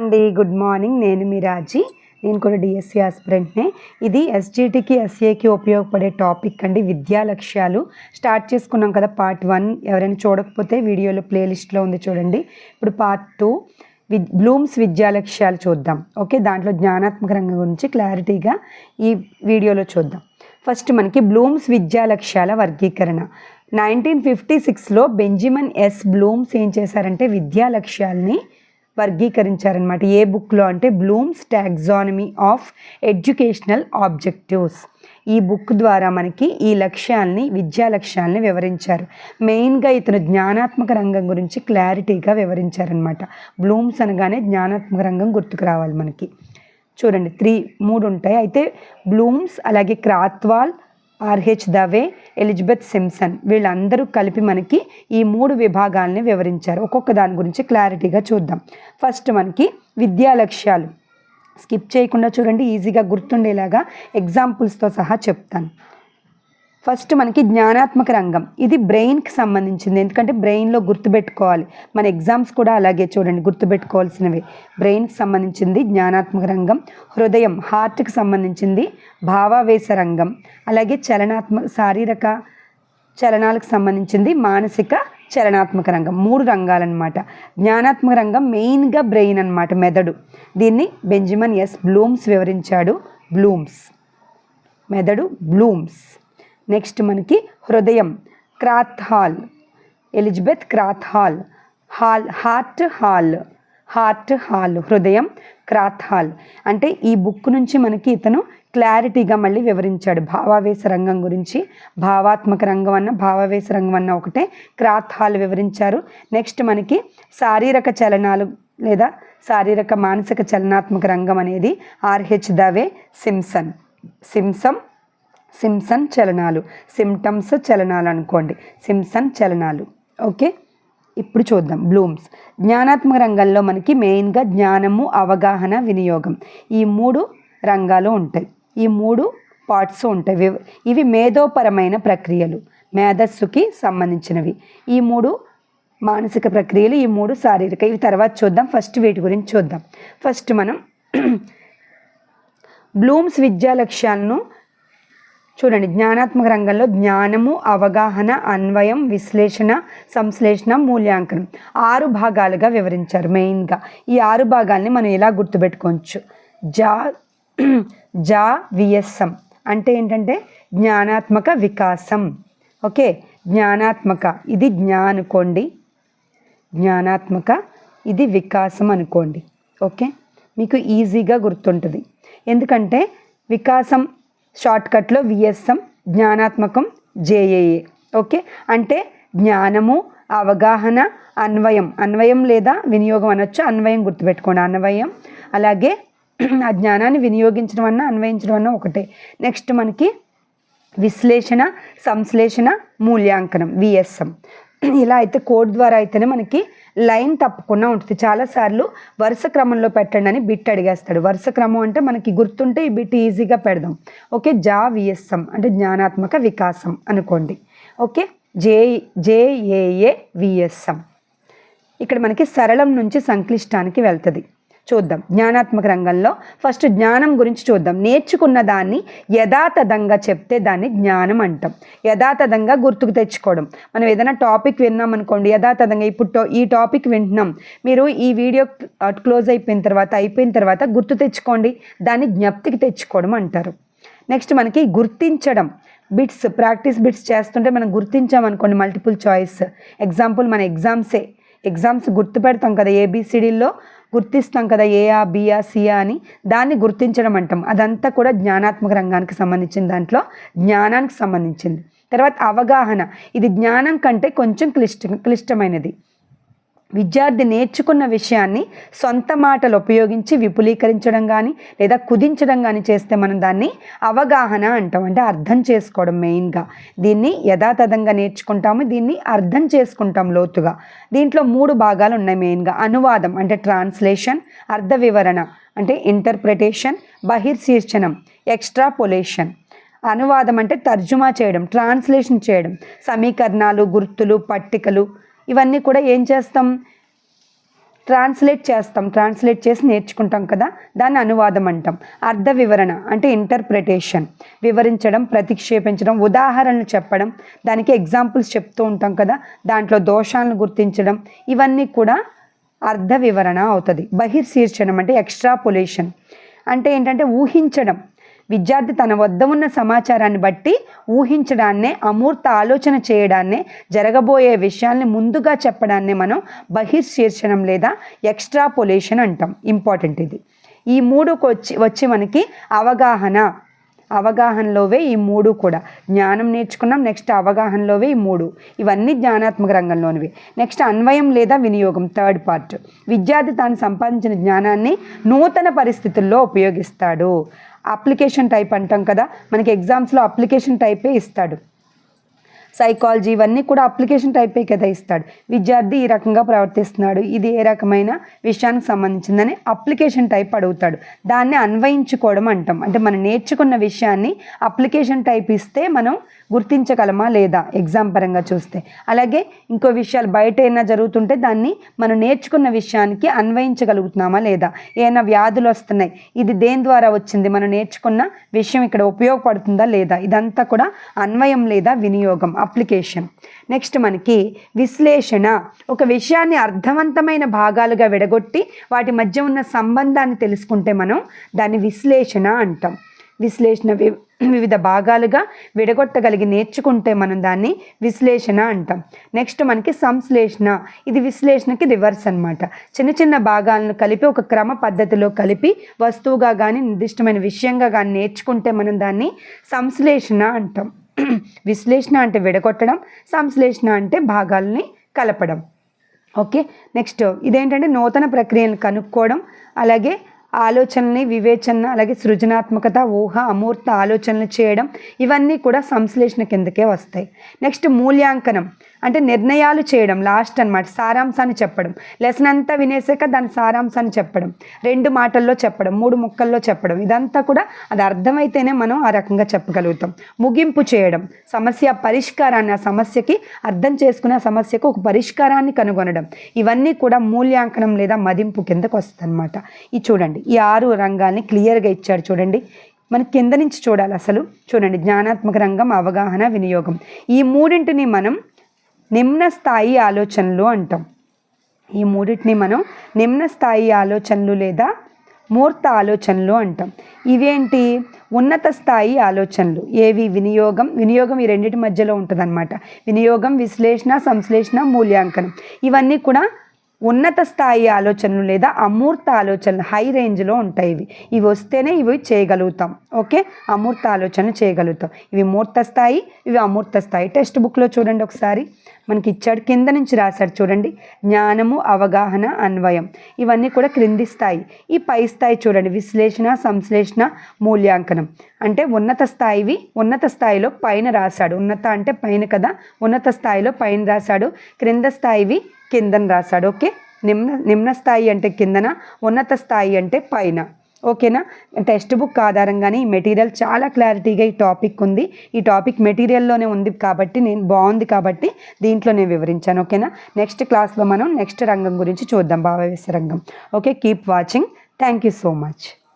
అండి good morning. నేను మీ రాజీ. నేను కూడా డిఎస్సి ఆస్పిరెంట్నే. ఇది ఎస్జిటికి ఎస్ఏకి ఉపయోగపడే టాపిక్ అండి విద్యా లక్ష్యాలు. స్టార్ట్ చేసుకున్నాం కదా పార్ట్ వన్. ఎవరైనా చూడకపోతే వీడియోలో ప్లేలిస్ట్లో ఉంది చూడండి. ఇప్పుడు పార్ట్ టూ. వి బ్లూమ్స్ విద్యా లక్ష్యాలు చూద్దాం. ఓకే దాంట్లో జ్ఞానాత్మక రంగం గురించి క్లారిటీగా ఈ వీడియోలో చూద్దాం. ఫస్ట్ మనకి బ్లూమ్స్ విద్యా లక్ష్యాల వర్గీకరణ. నైన్టీన్ ఫిఫ్టీ సిక్స్లో బెంజిమన్ ఎస్ బ్లూమ్స్ ఏం చేశారంటే విద్యా లక్ష్యాలని వర్గీకరించారనమాట ఏ బుక్లో అంటే Bloom's taxonomy of educational objectives. ఈ బుక్ ద్వారా మనకి ఈ లక్ష్యాల్ని విద్యా లక్ష్యాల్ని వివరించారు. మెయిన్గా ఇతను జ్ఞానాత్మక రంగం గురించి క్లారిటీగా వివరించారనమాట బ్లూమ్స్ అనగానే జ్ఞానాత్మక రంగం గుర్తుకు రావాలి మనకి. చూడండి త్రీ మూడు ఉంటాయి. అయితే బ్లూమ్స్ అలాగే Krathwohl R H Dave Elizabeth Simpson వీళ్ళందరూ కలిపి మనకి ఈ మూడు విభాగాలని వివరించారు. ఒక్కొక్క దాని గురించి క్లారిటీగా చూద్దాం. ఫస్ట్ మనకి విద్యా లక్ష్యాలు. స్కిప్ చేయకుండా చూడండి ఈజీగా గుర్తుండేలాగా ఎగ్జాంపుల్స్తో సహా చెప్తాను. ఫస్ట్ మనకి జ్ఞానాత్మక రంగం. ఇది బ్రెయిన్కి సంబంధించింది. ఎందుకంటే బ్రెయిన్లో గుర్తుపెట్టుకోవాలి. మన ఎగ్జామ్స్ కూడా అలాగే చూడండి గుర్తుపెట్టుకోవాల్సినవి. బ్రెయిన్కి సంబంధించింది జ్ఞానాత్మక రంగం. హృదయం హార్ట్కి సంబంధించింది భావావేశ రంగం. అలాగే చలనాత్మక శారీరక చలనాలకు సంబంధించింది మానసిక చలనాత్మక రంగం. మూడు రంగాలన్నమాట. జ్ఞానాత్మక రంగం మెయిన్గా బ్రెయిన్ అన్నమాట మెదడు. దీన్ని బెంజమిన్ ఎస్ బ్లూమ్స్ వివరించాడు. బ్లూమ్స్. మెదడు బ్లూమ్స్. నెక్స్ట్ మనకి హృదయం Krathwohl. Elizabeth Krathwohl. Hall heart hall. Heart hall హృదయం క్రాత్ హాల్. అంటే ఈ బుక్ నుంచి మనకి ఇతను క్లారిటీగా మళ్ళీ వివరించాడు. భావావేశ రంగం గురించి భావాత్మక రంగం అన్న భావావేశ రంగం అన్న ఒకటే క్రాత్ హాల్ వివరించారు. నెక్స్ట్ మనకి శారీరక చలనాలు లేదా శారీరక మానసిక చలనాత్మక రంగం అనేది R H Dave Simpson Simpson Simpson చలనాలు. Symptoms చలనాలు అనుకోండి. సిమ్సన్ చలనాలు. ఓకే? ఇప్పుడు చూద్దాం. బ్లూమ్స్. జ్ఞానాత్మక రంగంలో మనకి మెయిన్గా జ్ఞానము అవగాహన వినియోగం. ఈ మూడు రంగాలు ఉంటాయి. ఈ మూడు పార్ట్స్ ఉంటాయి. ఇవి మేధోపరమైన ప్రక్రియలు. మేధస్సుకి సంబంధించినవి. ఈ మూడు మానసిక ప్రక్రియలు ఈ మూడు శారీరక. ఇవి తర్వాత చూద్దాం. ఫస్ట్ వీటి గురించి చూద్దాం. ఫస్ట్ మనం బ్లూమ్స్ విద్యా లక్ష్యాలను చూడండి జ్ఞానాత్మక రంగంలో జ్ఞానము అవగాహన అన్వయం విశ్లేషణ సంశ్లేషణ మూల్యాంకనం ఆరు భాగాలుగా వివరించారు మెయిన్గా. ఈ ఆరు భాగాల్ని మనం ఎలా గుర్తుపెట్టుకోవచ్చు? జా జా విఎస్ఎం అంటే ఏంటంటే జ్ఞానాత్మక వికాసం. ఓకే? జ్ఞానాత్మక ఇది జ్ఞా అనుకోండి. జ్ఞానాత్మక ఇది వికాసం అనుకోండి. ఓకే? మీకు ఈజీగా గుర్తుంటుంది. ఎందుకంటే వికాసం షార్ట్కట్లో విఎస్ఎం జ్ఞానాత్మకం జేఏఏ. ఓకే? అంటే జ్ఞానము అవగాహన అన్వయం. అన్వయం లేదా వినియోగం అనొచ్చు. అన్వయం గుర్తుపెట్టుకోండి. అన్వయం అలాగే ఆ జ్ఞానాన్ని వినియోగించడం అన్న అన్వయించడం అన్న ఒకటే. నెక్స్ట్ మనకి విశ్లేషణ సంశ్లేషణ మూల్యాంకనం విఎస్ఎం. ఇలా అయితే కోడ్ ద్వారా అయితేనే మనకి లైన్ తప్పకుండా ఉంటుంది. చాలాసార్లు వరుస క్రమంలో పెట్టండి అని బిట్ అడిగేస్తాడు. వరుస క్రమం అంటే మనకి గుర్తుంటే ఈ బిట్ ఈజీగా పెడదాం. ఓకే జా విఎస్ఎం అంటే జ్ఞానాత్మక వికాసం అనుకోండి. ఓకే జే జేఏఏ విఎస్ఎం ఇక్కడ మనకి సరళం నుంచి సంక్లిష్టానికి వెళ్తుంది. చూద్దాం. జ్ఞానాత్మక రంగంలో ఫస్ట్ జ్ఞానం గురించి చూద్దాం. నేర్చుకున్న దాన్ని యథాతథంగా చెప్తే దాన్ని జ్ఞానం అంటాం. యథాతథంగా గుర్తుకు తెచ్చుకోవడం. మనం ఏదైనా టాపిక్ విన్నాం అనుకోండి యథాతథంగా ఇప్పుడు ఈ టాపిక్ వింటున్నాం. మీరు ఈ వీడియో క్లోజ్ అయిపోయిన తర్వాత అయిపోయిన తర్వాత గుర్తు తెచ్చుకోండి. దాన్ని జ్ఞప్తికి తెచ్చుకోవడం అంటారు. నెక్స్ట్ మనకి గుర్తించడం. బిట్స్ ప్రాక్టీస్ బిట్స్ చేస్తుంటే మనం గుర్తించామనుకోండి మల్టిపుల్ చాయిస్ ఎగ్జాంపుల్ మన ఎగ్జామ్సే ఎగ్జామ్స్ గుర్తు పెడతాం కదా ఏబిసిడీల్లో గుర్తిస్తాం కదా ఏఆ బిఆ సిఆ అని. దాన్ని గుర్తించడం అంటాం. అదంతా కూడా జ్ఞానాత్మక రంగానికి సంబంధించిన దాంట్లో. జ్ఞానానికి సంబంధించింది. తర్వాత అవగాహన. ఇది జ్ఞానం కంటే కొంచెం క్లిష్ట క్లిష్టమైనది. విద్యార్థి నేర్చుకున్న విషయాన్ని సొంత మాటలు ఉపయోగించి విపులీకరించడం కానీ లేదా కుదించడం కానీ చేస్తే మనం దాన్ని అవగాహన అంటాం. అంటే అర్థం చేసుకోవడం మెయిన్గా. దీన్ని యథాతథంగా నేర్చుకుంటాము దీన్ని అర్థం చేసుకుంటాం లోతుగా. దీంట్లో మూడు భాగాలు ఉన్నాయి మెయిన్గా. అనువాదం అంటే ట్రాన్స్లేషన్ అర్థ వివరణ అంటే ఇంటర్ప్రిటేషన్ బహిర్శీర్చనం ఎక్స్ట్రాపొలేషన్. అనువాదం అంటే తర్జుమా చేయడం ట్రాన్స్లేషన్ చేయడం. సమీకరణాలు గుర్తులు పట్టికలు ఇవన్నీ కూడా ఏం చేస్తాం? ట్రాన్స్లేట్ చేస్తాం. ట్రాన్స్లేట్ చేసి నేర్చుకుంటాం కదా? దాన్ని అనువాదం అంటాం. అర్థ వివరణ అంటే ఇంటర్ప్రిటేషన్ వివరించడం ప్రతిక్షేపించడం ఉదాహరణలు చెప్పడం దానికి ఎగ్జాంపుల్స్ చెప్తూ ఉంటాం కదా? దాంట్లో దోషాలను గుర్తించడం ఇవన్నీ కూడా అర్థ వివరణ అవుతుంది. బహిర్శీర్షణం అంటే ఎక్స్ట్రాపులేషన్ అంటే ఏంటంటే ఊహించడం. విద్యార్థి తన వద్ద ఉన్న సమాచారాన్ని బట్టి ఊహించడాన్నే అమూర్త ఆలోచన చేయడాన్నే జరగబోయే విషయాల్ని ముందుగా చెప్పడాన్నే మనం బహిర్శీర్షణం లేదా ఎక్స్ట్రాపొలేషన్ అంటాం. ఇంపార్టెంట్ ఇది. ఈ మూడుకు వచ్చి వచ్చి మనకి అవగాహన. అవగాహనలోవే ఈ మూడు కూడా. జ్ఞానం నేర్చుకున్నాం నెక్స్ట్ అవగాహనలోవే ఈ మూడు. ఇవన్నీ జ్ఞానాత్మక రంగంలోనివి. నెక్స్ట్ అన్వయం లేదా వినియోగం థర్డ్ పార్ట్. విద్యార్థి తాను సంపాదించిన జ్ఞానాన్ని నూతన పరిస్థితుల్లో ఉపయోగిస్తాడు. అప్లికేషన్ టైప్ అంటాం కదా మనకి ఎగ్జామ్స్లో అప్లికేషన్ టైపే ఇస్తాడు. సైకాలజీ ఇవన్నీ కూడా అప్లికేషన్ టైపే కదా ఇస్తాడు. విద్యార్థి ఈ రకంగా ప్రవర్తిస్తున్నాడు. ఇది ఏ రకమైన విషయానికి సంబంధించిందని అప్లికేషన్ టైప్ అడుగుతాడు. దాన్ని అన్వయించుకోవడం అంటాం. అంటే మనం నేర్చుకున్న విషయాన్ని అప్లికేషన్ టైప్ ఇస్తే మనం గుర్తించగలమా లేదా? ఎగ్జామ్ పరంగా చూస్తే. అలాగే ఇంకో విషయాలు బయట ఏమైనా జరుగుతుంటే దాన్ని మనం నేర్చుకున్న విషయానికి అన్వయించగలుగుతున్నామా లేదా? ఏమైనా వ్యాధులు వస్తున్నాయి. ఇది దేని ద్వారా వచ్చింది? మనం నేర్చుకున్న విషయం ఇక్కడ ఉపయోగపడుతుందా లేదా? ఇదంతా కూడా అన్వయం లేదా వినియోగం. అప్లికేషన్ నెక్స్ట్ మనకి విశ్లేషణ. ఒక విషయాన్ని అర్థవంతమైన భాగాలుగా విడగొట్టి వాటి మధ్య ఉన్న సంబంధాన్ని తెలుసుకుంటే మనం దాన్ని విశ్లేషణ అంటాం. విశ్లేషణ వి వివిధ భాగాలుగా విడగొట్టగలిగి నేర్చుకుంటే మనం దాన్ని విశ్లేషణ అంటాం. నెక్స్ట్ మనకి సంశ్లేషణ. ఇది విశ్లేషణకి రివర్స్ అనమాట చిన్న చిన్న భాగాలను కలిపి ఒక క్రమ పద్ధతిలో కలిపి వస్తువుగా కానీ నిర్దిష్టమైన విషయంగా కానీ నేర్చుకుంటే మనం దాన్ని సంశ్లేషణ అంటాం. విశ్లేషణ అంటే విడగొట్టడం సంశ్లేషణ అంటే భాగాలని కలపడం. ఓకే? నెక్స్ట్ ఇదేంటంటే నూతన ప్రక్రియను కనుక్కోవడం అలాగే ఆలోచనని వివేచన అలాగే సృజనాత్మకత ఊహ అమూర్త ఆలోచనలు చేయడం ఇవన్నీ కూడా సంశ్లేషణ కిందకే వస్తాయి. నెక్స్ట్ మూల్యాంకనం. అంటే నిర్ణయాలు చేయడం లాస్ట్ అనమాట సారాంశాన్ని చెప్పడం. లెసన్ అంతా వినేసాక దాని సారాంశాన్ని చెప్పడం. రెండు మాటల్లో చెప్పడం మూడు ముక్కల్లో చెప్పడం. ఇదంతా కూడా అది అర్థమైతేనే మనం ఆ రకంగా చెప్పగలుగుతాం. ముగింపు చేయడం సమస్య పరిష్కారాన్ని ఆ సమస్యకి అర్థం చేసుకున్న సమస్యకు ఒక పరిష్కారాన్ని కనుగొనడం. ఇవన్నీ కూడా మూల్యాంకనం లేదా మదింపు కిందకు వస్తుంది అనమాట ఇది చూడండి. ఈ ఆరు రంగాల్ని క్లియర్గా ఇచ్చాడు చూడండి. మన కింద నుంచి చూడాలి అసలు. చూడండి జ్ఞానాత్మక రంగం అవగాహన వినియోగం. ఈ మూడింటిని మనం నిమ్న స్థాయి ఆలోచనలు అంటాం. ఈ మూడింటిని మనం నిమ్న స్థాయి ఆలోచనలు లేదా మూర్త ఆలోచనలు అంటాం. ఇవేంటి? ఉన్నత స్థాయి ఆలోచనలు. ఏవి? వినియోగం. వినియోగం ఈ రెండింటి మధ్యలో ఉంటుందన్నమాట. వినియోగం విశ్లేషణ సంశ్లేషణ మూల్యాంకనం. ఇవన్నీ కూడా ఉన్నత స్థాయి ఆలోచనలు లేదా అమూర్త ఆలోచనలు హై రేంజ్లో ఉంటాయి ఇవి. ఇవి వస్తేనే ఇవి చేయగలుగుతాం ఓకే? అమూర్త ఆలోచనలు చేయగలుగుతాం. ఇవి మూర్త స్థాయి ఇవి అమూర్త స్థాయి. టెక్స్ట్ బుక్లో చూడండి ఒకసారి. మనకి ఇచ్చాడు కింద నుంచి రాశాడు చూడండి. జ్ఞానము అవగాహన అన్వయం. ఇవన్నీ కూడా క్రింది స్థాయి. ఈ పై స్థాయి చూడండి. విశ్లేషణ సంశ్లేషణ మూల్యాంకనం. అంటే ఉన్నత స్థాయివి ఉన్నత స్థాయిలో పైన రాశాడు. ఉన్నత అంటే పైన కదా? ఉన్నత స్థాయిలో పైన రాశాడు. క్రింద స్థాయివి కిందన రాశాడు. ఓకే? నిమ్న నిమ్న స్థాయి అంటే కిందన ఉన్నత స్థాయి అంటే పైన. ఓకేనా? టెక్స్ట్ బుక్ ఆధారంగానే ఈ మెటీరియల్ చాలా క్లారిటీగా ఈ టాపిక్ ఉంది. ఈ టాపిక్ మెటీరియల్లోనే ఉంది కాబట్టి నేను బాగుంది కాబట్టి దీంట్లో నేను వివరించాను. ఓకేనా? నెక్స్ట్ క్లాస్లో మనం నెక్స్ట్ రంగం గురించి చూద్దాం భావవేశ రంగం. Okay? Keep watching. Thank you so much.